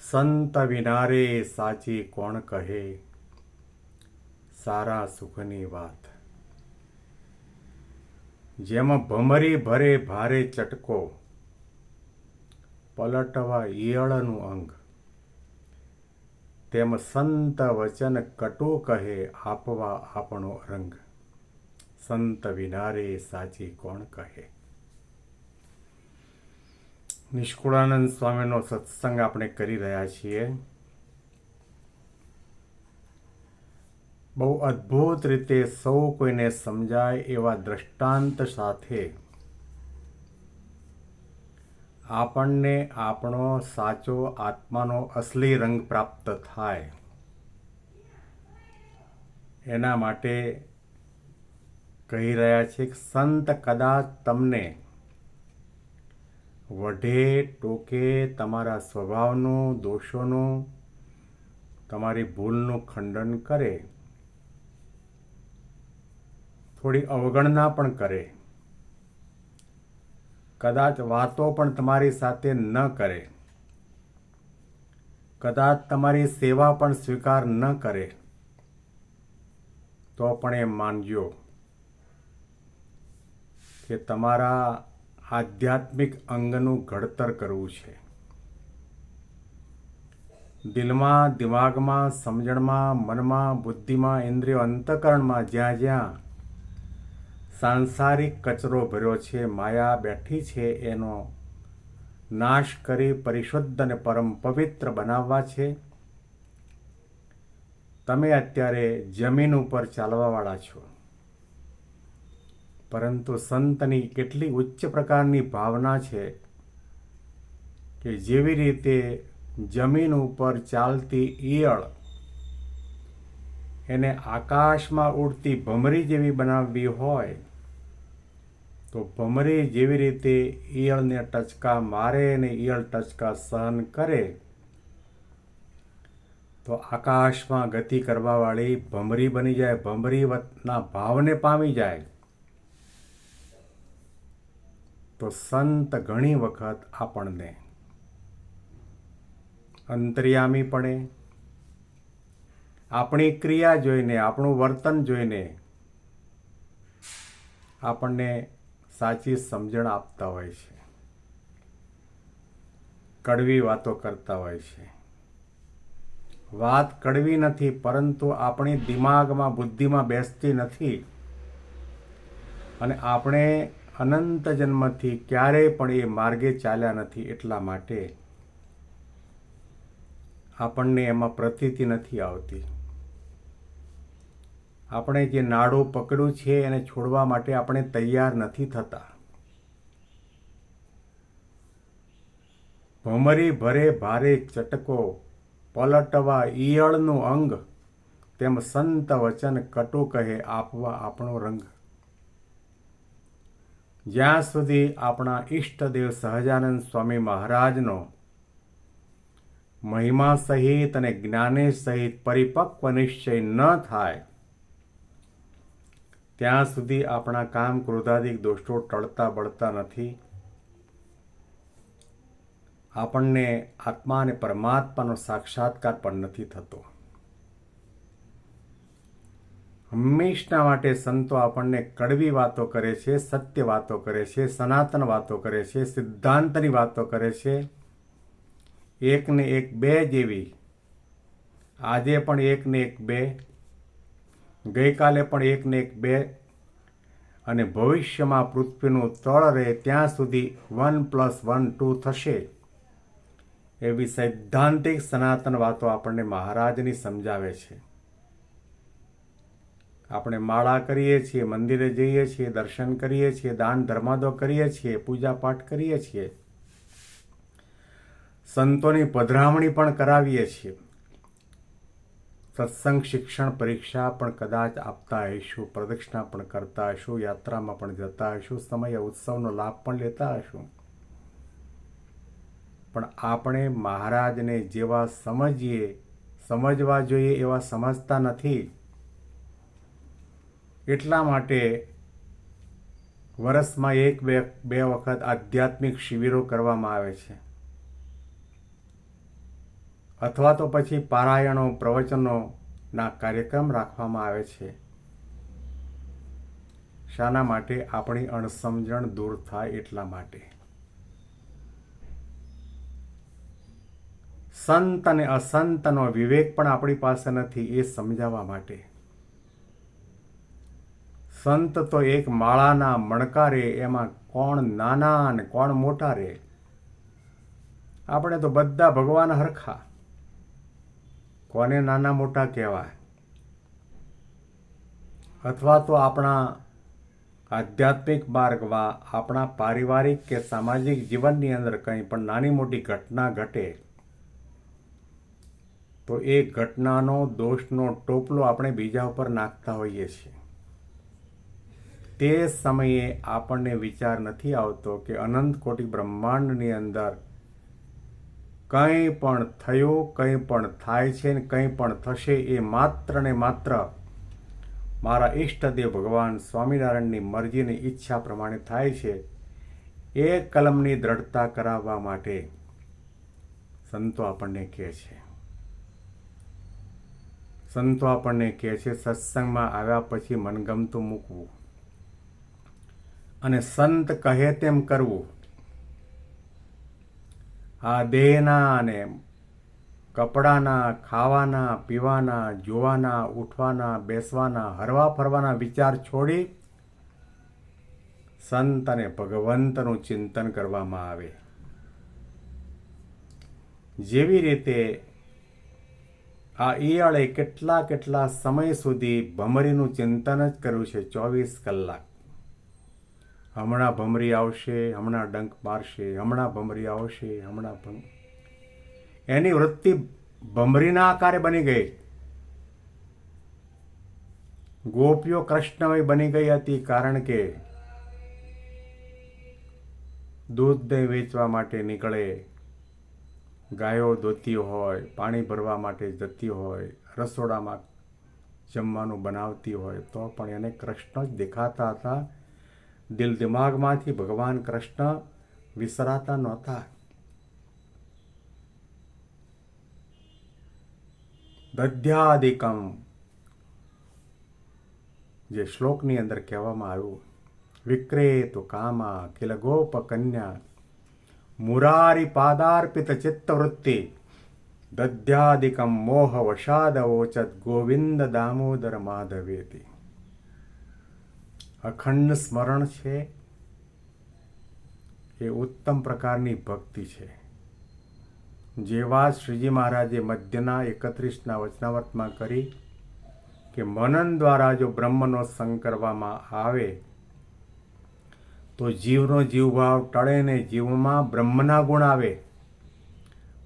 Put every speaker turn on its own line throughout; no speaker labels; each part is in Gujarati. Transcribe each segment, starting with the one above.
સંત વિનારે સાચી કોણ કહે? સારા સુખની વાત. જેમાં ભમરી ભરે ભારે ચટકો, પલટવા ઈયળનું અંગ. તેમ સંત વચન કટુ કહે, આપવા આપણો રંગ. સંત વિનારે સાચી કોણ કહે? નિષ્કુળાનંદ સ્વામીનો સત્સંગ આપણે કરી રહ્યા છીએ. બહુ અદ્ભુત રીતે સૌ કોઈને સમજાય એવા દ્રષ્ટાંત સાથે આપણને આપણો સાચો આત્માનો અસલી રંગ પ્રાપ્ત થાય. એના માટે કહી રહ્યા છે કે સંત કદાચ તમને વઢે, ટોકે તમારા સ્વભાવનું, દોષોનું, તમારી ભૂલનું ખંડન કરે. થોડી અવગણના પણ કરે. કદાચ વાતો પણ તમારી સાથે ન કરે. કદાચ તમારી સેવા પણ સ્વીકાર ન કરે. તો પણ એ માનજો કે તમારા આધ્યાત્મિક અંગનું ઘડતર કરવું છે. દિલમાં, દિમાગમાં, સમજણમાં, મનમાં, બુદ્ધિમાં, ઇન્દ્રિયો અંતકરણમાં જ્યાં જ્યાં સાંસારિક કચરો ભર્યો છે, માયા બેઠી છે, એનો નાશ કરી પરિશુદ્ધ અને પરમ પવિત્ર બનાવવા છે. તમે અત્યારે જમીન ઉપર ચાલવાવાળા છો. પરંતુ સંતની કેટલી ઉચ્ચ પ્રકારની ભાવના છે કે જેવી રીતે જમીન ઉપર ચાલતી ઈયળ એને આકાશમાં ઉડતી ભમરી જેવી બનાવવી હોય, તો ભમરી જેવી રીતે ઈયળને ટચકા મારે અને ઈયળ ટચકા સહન કરે, તો આકાશમાં ગતિ કરવાવાળી ભમરી બની જાય ભમરીના ભાવને પામી જાય. તો સંત ઘણી વખત આપણને અંતર્યામીપણે આપણી ક્રિયા જોઈને, આપણું વર્તન જોઈને આપણને સાચી સમજણ આપતા હોય છે. કડવી વાતો કરતા હોય છે. વાત કડવી નથી, પરંતુ આપણી દિમાગમાં, બુદ્ધિમાં બેસતી નથી. અને આપણે અનંત જન્મથી ક્યારેય પણ એ માર્ગે ચાલ્યા નથી એટલા માટે આપણને એમાં પ્રતીતિ નથી આવતી. આપણે જે નાડું પકડ્યું છે એને છોડવા માટે આપણે તૈયાર નથી થતા. ભમરી ભરે ભારે ચટકો, પલટવા ઈયળનું અંગ, તેમ સંત વચન કટુ કહે આપવા આપણો રંગ. જ્યાં સુધી આપણા ઈષ્ટદેવ સહજાનંદ સ્વામી મહારાજનો મહિમા સહિત અને જ્ઞાને સહિત પરિપક્વ નિશ્ચય ન થાય, ત્યાં સુધી આપણા કામ ક્રોધાદિક દોષો ટળતા બળતા નથી. આપણને આત્મા અને પરમાત્માનો સાક્ષાત્કાર પણ નથી થતો. હંમેશના માટે સંતો આપણને કડવી વાતો કરે છે, સત્ય વાતો કરે છે, સનાતન વાતો કરે છે, સિદ્ધાંતની વાતો કરે છે. એકને એક બે જેવી. આજે પણ એકને એક બે. ગઈકાલે પણ એકને એક બે. અને ભવિષ્યમાં પૃથ્વીનું તળ રહે ત્યાં સુધી વન પ્લસ વન ટુ થશે. એવી સૈદ્ધાંતિક સનાતન વાતો આપણને મહારાજની સમજાવે છે. આપણે માળા કરીએ છીએ, મંદિરે જઈએ છીએ, દર્શન કરીએ છીએ, દાન ધર્માદો કરીએ છીએ, પૂજાપાઠ કરીએ છીએ. સંતોની પધરામણી પણ કરાવીએ છીએ. સત્સંગ શિક્ષણ પરીક્ષા પણ કદાચ આપતા હશું પ્રદક્ષિણા પણ કરતા હશું યાત્રામાં પણ જતા હશું સમય ઉત્સવનો લાભ પણ લેતા હશું પણ આપણે મહારાજને જેવા સમજીએ, સમજવા જોઈએ એવા સમજતા નથી. એટલા માટે વર્ષમાં એક, બે બે વખત આધ્યાત્મિક શિબિરો કરવામાં આવે છે. અથવા તો પછી પારાયણો, પ્રવચનોના કાર્યક્રમ રાખવામાં આવે છે. શાના માટે આપણી અણસમજણ દૂર થાય એટલા માટે. સંત અને અસંતનો વિવેક પણ આપણી પાસે નથી એ સમજાવવા માટે. સંત તો એક માળાના મણકા રે, એમાં કોણ નાના અને કોણ મોટા રે? આપણે તો બધા ભગવાન હરખા. કોને નાના મોટા કહેવાય? અથવા તો આપણા આધ્યાત્મિક માર્ગમાં આપણા પારિવારિક કે સામાજિક જીવનની અંદર કંઈ પણ નાની મોટી ઘટના ઘટે, તો એ ઘટનાનો, દોષનો ટોપલો આપણે બીજા ઉપર નાખતા હોઈએ છીએ. તે સમયે આપણને વિચાર નથી આવતો કે અનંત કોટી બ્રહ્માંડની અંદર કંઈ પણ થયું, કંઈ પણ થાય છે ને કંઈ પણ થશે એ માત્ર ને માત્ર મારા ઈષ્ટદેવ ભગવાન સ્વામિનારાયણની મરજીની ઈચ્છા પ્રમાણે થાય છે એ કલમની દ્રઢતા કરાવવા માટે સંતો આપણને કહે છે. સંતો આપણને કહે છે, સત્સંગમાં આવ્યા પછી મનગમતું મૂકવું. અને સંત કહે તેમ કરવું. આ દેહના અને કપડાના, ખાવાના, પીવાના, જોવાના, ઉઠવાના, બેસવાના, હરવા ફરવાના વિચાર છોડી સંત અને ભગવંતનું ચિંતન કરવામાં આવે. જેવી રીતે આ ઈયળે કેટલા કેટલા સમય સુધી ભમરીનું ચિંતન જ કર્યું છે ચોવીસ કલાક. હમણાં ભમરી આવશે, હમણાં ડંક મારશે, હમણાં ભમરી આવશે, હમણાં ભમ એની વૃત્તિ ભમરીના આકારે બની ગઈ. ગોપીઓ કૃષ્ણમય બની ગઈ હતી કારણ કે દૂધ દહીં વેચવા માટે નીકળે, ગાયો દોતી હોય, પાણી ભરવા માટે જતી હોય, રસોડામાં જમવાનું બનાવતી હોય, તો પણ એને કૃષ્ણ જ દેખાતા હતા. દિલ દિમાગમાંથી ભગવાન કૃષ્ણ વિસરાતા નહોતા. દધ્યાદિકમ, જે શ્લોકની અંદર કહેવામાં આવ્યું, વિક્રેતુ કામા કિલ ગોપ કન્યા મુરારી પાદાર્પિત ચિત્તવૃત્તિ, દધ્યાદિકમ મોહ વશાદવોચત ગોવિંદ દામોદર માધવેતી. અખંડ સ્મરણ છે, એ ઉત્તમ પ્રકારની ભક્તિ છે. જેવા શ્રીજી મહારાજે મધ્યના એકત્રીસના વચનાવર્તમાં કરી કે મનન દ્વારા જો બ્રહ્મનો સંગ કરવામાં આવે, તો જીવનો જીવભાવ ટળે ને જીવમાં બ્રહ્મના ગુણ આવે.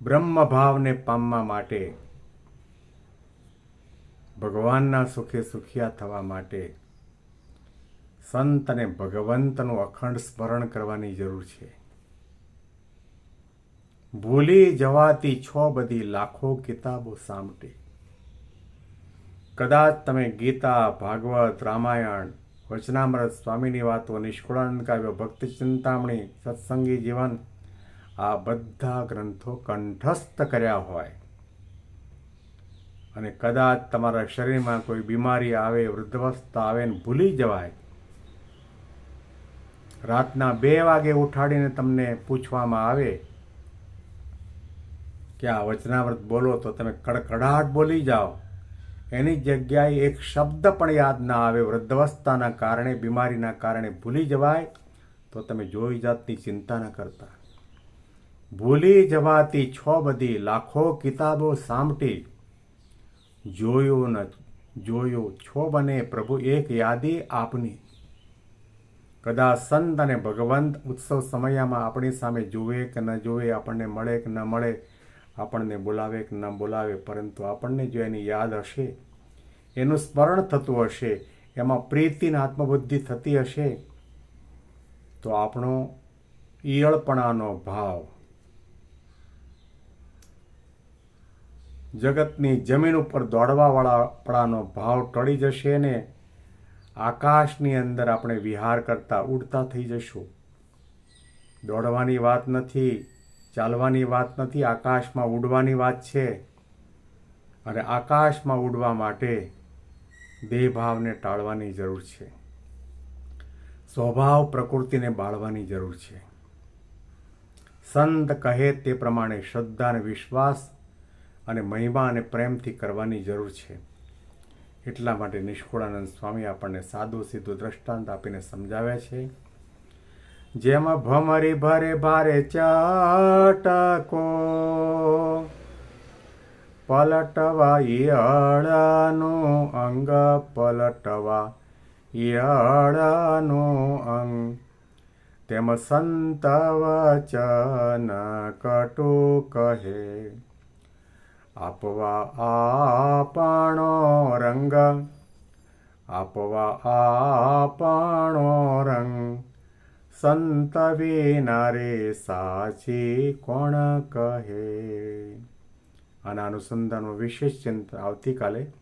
બ્રહ્મ ભાવને પામવા માટે, ભગવાનના સુખે સુખિયા થવા માટે સંત અને ભગવંતનું અખંડ સ્મરણ કરવાની જરૂર છે. ભૂલી જવાતી છો બધી લાખો કિતાબો સામટી કદાચ તમે ગીતા, ભાગવત, રામાયણ, વચનામૃત, સ્વામીની વાતો નિષ્કુળાનંદ કાવ્ય ભક્તિ ચિંતામણી, સત્સંગી જીવન આ બધા ગ્રંથો કંઠસ્થ કર્યા હોય. અને કદાચ તમારા શરીરમાં કોઈ બીમારી આવે, વૃદ્ધવસ્થા આવે ને ભૂલી જવાય રાતના બે વાગે ઉઠાડીને તમને પૂછવામાં આવે કે આ વચનાવ્રત બોલો તો તમે કડકડાટ બોલી જાઓ. એની જગ્યાએ એક શબ્દ પણ યાદ ના આવે. વૃદ્ધવસ્થાના કારણે, બીમારીના કારણે ભૂલી જવાય તો તમે જોઈ જાતની ચિંતા ન કરતા. ભૂલી જવાતી છો બધી લાખો કિતાબો સામટી જોયું ન જોયું છો બને પ્રભુ એક યાદી આપની. કદાચ સંત અને ભગવંત ઉત્સવ સમયમાં આપણી સામે જુએ કે ન જુએ, આપણને મળે કે ન મળે, આપણને બોલાવે કે ન બોલાવે, પરંતુ આપણને જો એની યાદ હશે, એનું સ્મરણ થતું હશે, એમાં પ્રીતિને આત્મબુદ્ધિ થતી હશે, તો આપણો ઈયળપણાનો ભાવ જગતની જમીન ઉપર દોડવાવાળાપણાનો ભાવ ટળી જશે ને આકાશની અંદર આપણે વિહાર કરતા ઉડતા થઈ જશું. દોડવાની વાત નથી, ચાલવાની વાત નથી, આકાશમાં ઉડવાની વાત છે. અને આકાશમાં ઉડવા માટે દેહભાવને ટાળવાની જરૂર છે. સ્વભાવ પ્રકૃતિને બાળવાની જરૂર છે. સંત કહે તે પ્રમાણે શ્રદ્ધા અને વિશ્વાસ અને મહિમા અને પ્રેમથી કરવાની જરૂર છે. એટલા માટે નિષ્કુળાનંદ સ્વામી આપણને સાદું સીધું દ્રષ્ટાંત આપીને સમજાવે છે. જેમાં ભમરી ભરે ભારે ચાટકો પલટવા ઈયળાનું અંગ પલટવા ઈયળાનું અંગ. તેમ સંત વચન કટુ કહે આપવા આપણો રંગ. આપવા આપણો રંગ. સંત વિના રે સાચી કોણ કહે? આના અનુસંધાનનું વિશેષ ચિંતન આવતીકાલે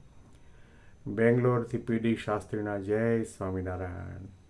બેંગ્લોરથી પીડી શાસ્ત્રીના જય સ્વામિનારાયણ.